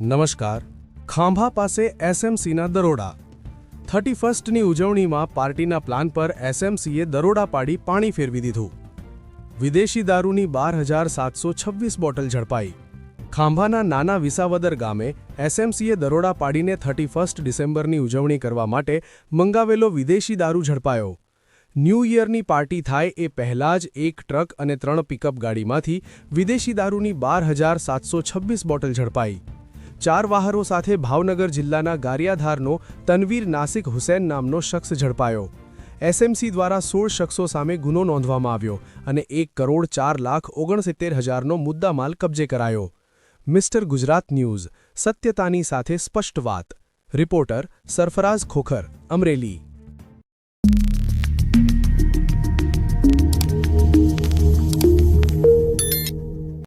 નમસ્કાર. ખાંભા પાસે એસએમસીના દરોડા. થર્ટી ફર્સ્ટની ઉજવણીમાં પાર્ટીના પ્લાન પર એસએમસીએ દરોડા પાડી પાણી ફેરવી દીધું. વિદેશી દારૂની બાર હજાર સાતસો છવ્વીસ બોટલ ઝડપાઈ. ખાંભાના નાના વિસાવદર ગામે એસએમસીએ દરોડા પાડીને થર્ટી ફર્સ્ટ ડિસેમ્બરની ઉજવણી કરવા માટે મંગાવેલો વિદેશી દારૂ ઝડપાયો. ન્યૂ યરની પાર્ટી થાય એ પહેલાં જ એક ટ્રક અને ત્રણ પિકઅપ ગાડીમાંથી વિદેશી દારૂની બાર હજાર સાતસો છવ્વીસ બોટલ ઝડપાઈ. ચાર વાહનો સાથે ભાવનગર જિલ્લાના ગારિયાધારનો તનવીર નાસિક હુસૈન નામનો શખ્સ ઝડપાયો. એસએમસી દ્વારા સોળ શખ્સો સામે ગુનો નોંધવામાં આવ્યો અને એક કરોડ ચાર લાખ ઓગણસિત્તેર હજારનો મુદ્દામાલ કબજે કરાયો. મિસ્ટર ગુજરાત ન્યૂઝ, સત્યતાની સાથે સ્પષ્ટ વાત. રિપોર્ટર સરફરાઝ ખોખર, અમરેલી.